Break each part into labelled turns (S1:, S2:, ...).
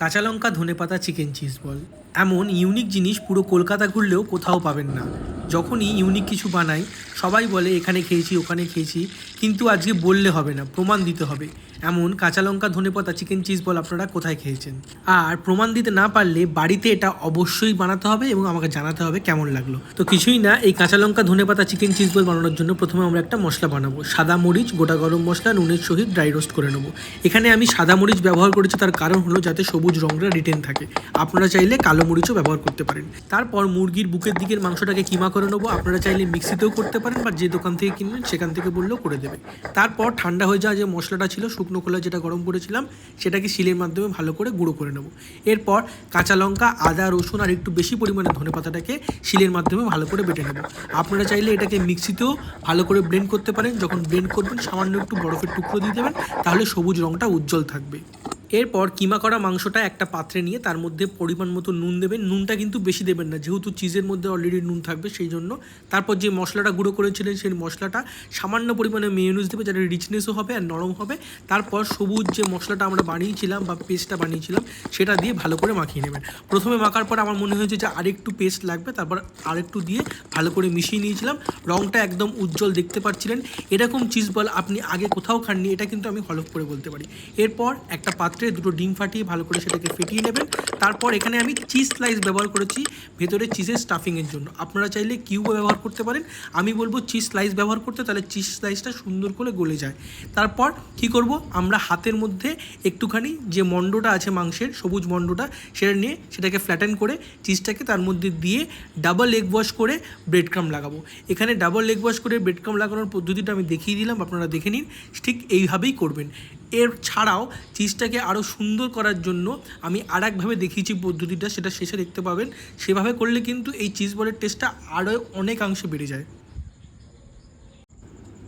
S1: কাঁচা লঙ্কা ধনে পাতা চিকেন চিজ বল। এমন ইউনিক জিনিস পুরো কলকাতা ঘুরলেও কোথাও পাবেন না। যখনই ইউনিক কিছু বানাই, সবাই বলে, এখানে খেয়েছি, ওখানে খেয়েছি। কিন্তু আজকে বললে হবে না, প্রমাণ দিতে হবে। এমন কাঁচা লঙ্কা ধনেপাতা চিকেন চিজ বল আপনারা কোথায় খেয়েছেন? আর প্রমাণ দিতে না পারলে বাড়িতে এটা অবশ্যই বানাতে হবে এবং আমাকে জানাতে হবে কেমন লাগল। তো কিছুই না, এই কাঁচা লঙ্কা ধনেপাতা চিকেন চিজ বল বানানোর জন্য প্রথমে আমরা একটা মশলা বানাবো। সাদা মরিচ, গোটা গরম মশলা, নুনের সহিত ড্রাই রোস্ট করে নেব। এখানে আমি সাদা মরিচ ব্যবহার করেছি, তার কারণ হলো যাতে সবুজ রঙটা রিটেন থাকে। আপনারা চাইলে কালো মরিচও ব্যবহার করতে পারেন। তারপর মুরগির বুকের দিকের মাংসটাকে কিমা করে নেব। আপনারা চাইলে মিক্সিতেও করতে পারেন বা যে দোকান থেকে কিনবেন সেখান থেকে বললেও করে দেবে তারপর ঠান্ডা হয়ে যাওয়া যে মশলাটা ছিল, শুকনো খোলা যেটা গরম করেছিলাম, সেটাকে শিলের মাধ্যমে ভালো করে গুঁড়ো করে নেব। এরপর কাঁচা লঙ্কা, আদা, রসুন আর একটু বেশি পরিমাণে ধনে পাতাটাকে শিলের মাধ্যমে ভালো করে বেটে নেব। আপনারা চাইলে এটাকে মিক্সিতেও ভালো করে ব্লেন্ড করতে পারেন। যখন ব্লেন্ড করবেন, সামান্য একটু বরফের টুকরো দিয়ে দেবেন, তাহলে সবুজ রঙটা উজ্জ্বল থাকবে। এরপর কিমা করা মাংসটা একটা পাত্রে নিয়ে তার মধ্যে পরিমাণ মতো নুন দেবেন। নুনটা কিন্তু বেশি দেবেন না, যেহেতু চিজের মধ্যে অলরেডি নুন থাকবে সেই জন্য তারপর যে মশলাটা গুঁড়ো করেছিলেন সেই মশলাটা সামান্য পরিমাণে মেয়নিজ দেবে, যাতে রিচনেসও হবে আর নরম হবে। তারপর সবুজ যে মশলাটা আমরা বানিয়েছিলাম বা পেস্টটা বানিয়েছিলাম, সেটা দিয়ে ভালো করে মাখিয়ে নেবেন। প্রথমে মাখার পর আমার মনে হয়েছে যে আরেকটু পেস্ট লাগবে, তারপর আরেকটু দিয়ে ভালো করে মিশিয়ে নিয়েছিলাম। রঙটা একদম উজ্জ্বল দেখতে পাচ্ছিলেন। এরকম চিজ বল আপনি আগে কোথাও খাননি, এটা কিন্তু আমি হলফ করে বলতে পারি। এরপর একটা পাত্রে দুটো ডিম ফাটিয়ে ভালো করে সেটাকে ফেটিয়ে নেবেন। তারপর এখানে আমি চিজ স্লাইস ব্যবহার করেছি ভেতরে চিজের স্টাফিংয়ের জন্য। আপনারা চাইলে কিউবও ব্যবহার করতে পারেন। আমি বলব চিজ স্লাইস ব্যবহার করতে, তাহলে চিজ স্লাইসটা সুন্দর করে গলে যায়। তারপর কি করব? আমরা হাতের মধ্যে একটুখানি যে মণ্ডটা আছে মাংসের, সবুজ মণ্ডটা, সেটা নিয়ে সেটাকে ফ্ল্যাটেন করে চিজটাকে তার মধ্যে দিয়ে ডাবল এগ ওয়াশ করে ব্রেড ক্রাম লাগাবো। এখানে ডাবল এগ ওয়াশ করে ব্রেড ক্রাম লাগানোর পদ্ধতিটা আমি দেখিয়ে দিলাম, আপনারা দেখে নিন। ঠিক এইভাবেই করবেন। এর ছাড়াও চিজটাকে আরও সুন্দর করার জন্য আমি আর একভাবে দেখিয়েছি পদ্ধতিটা, সেটা শেষে দেখতে পাবেন। সেভাবে করলে কিন্তু এই চিজ বলের টেস্টটা আরও অনেকাংশে বেড়ে যায়।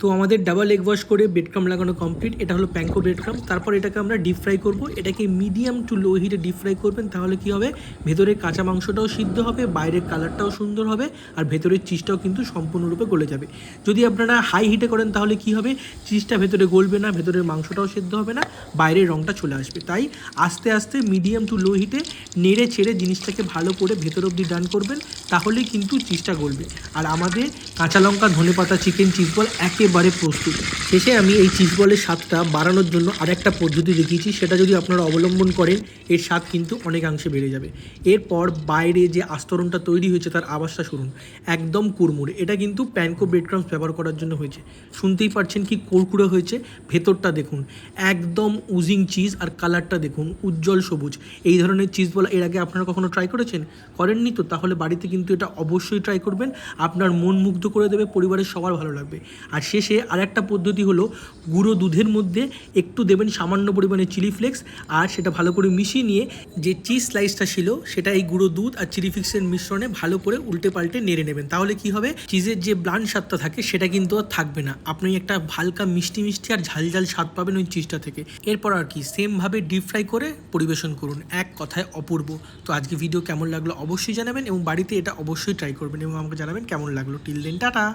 S1: তো আমাদের ডাবল এগ ওয়াশ করে ব্রেড ক্রাম লাগানো কমপ্লিট এটা হলো প্যাঙ্কো ব্রেড ক্রাম তারপর এটাকে আমরা ডিপ ফ্রাই করব। এটাকে মিডিয়াম টু লো হিটে ডিপ ফ্রাই করবেন, তাহলে কি হবে? ভেতরের কাঁচা মাংসটাও সিদ্ধ হবে, বাইরের কালারটাও সুন্দর হবে, আর ভেতরের চিজটাও কিন্তু সম্পূর্ণরূপে গলে যাবে। যদি আপনারা হাই হিটে করেন, তাহলে কি হবে? চিজটা ভেতরে গলবে না, ভেতরের মাংসটাও সিদ্ধ হবে না, বাইরের রঙটা চলে আসবে। তাই আস্তে আস্তে মিডিয়াম টু লো হিটে নেড়ে ছেড়ে জিনিসটাকে ভালো করে ভেতর অবধি ডান করবেন, তাহলেই কিন্তু চিজটা গলবে। আর আমাদের কাঁচা লঙ্কা ধনে পাতা চিকেন চিজ বল একেবারে প্রস্তুত। শেষে আমি এই চিজ বলের স্বাদটা বাড়ানোর জন্য আরেকটা পদ্ধতি দেখিয়েছি, সেটা যদি আপনারা অবলম্বন করেন, এর স্বাদ কিন্তু অনেকাংশে বেড়ে যাবে। এরপর বাইরে যে আস্তরণটা তৈরি হয়েছে, তার আওয়াজটা শুনুন। একদম কুড়মুড়ে। এটা কিন্তু প্যানকো ব্রেড ক্রামস ব্যবহার করার জন্য হয়েছে। শুনতেই পারছেন কি কুড়কুড়ে হয়েছে? ভেতরটা দেখুন। একদম উজিং চিজ আর কালারটা দেখুন, উজ্জ্বল সবুজ। এই ধরনের চিজ বলা এর আগে আপনারা কখনো ট্রাই করেছেন? করেননি তো? তাহলে বাড়িতে কিন্তু এটা অবশ্যই ট্রাই করবেন। আপনার মন মুগ্ধ করে দেবে, পরিবারের সবার ভালো লাগবে। আর শেষে আরেকটা পদ্ধতি হলো গুঁড়ো দুধের মধ্যে একটু দেবেন সামান্য পরিমাণে চিলি ফ্লেক্স আর সেটা ভালো করে মিশিয়ে নিয়ে যে চিজ স্লাইসটা ছিল সেটা এই গুঁড়ো দুধ আর চিলি ফ্লেক্সের মিশ্রণে ভালো করে উল্টে পাল্টে নেড়ে নেবেন। তাহলে কি হবে? চিজের যে ব্লান স্বাদটা থাকে সেটা কিন্তু আর থাকবে না। আপনি একটা হালকা মিষ্টি মিষ্টি আর ঝাল ঝাল স্বাদ পাবেন ওই চিজটা থেকে। এরপর আর কি সেমভাবে ডিপ ফ্রাই করে পরিবেশন করুন। এক কথায় অপূর্ব। তো আজকে ভিডিও কেমন লাগল অবশ্যই জানাবেন এবং বাড়িতে এটা অবশ্যই ট্রাই করবেন এবং আমাকে জানাবেন কেমন লাগল। Till then tata!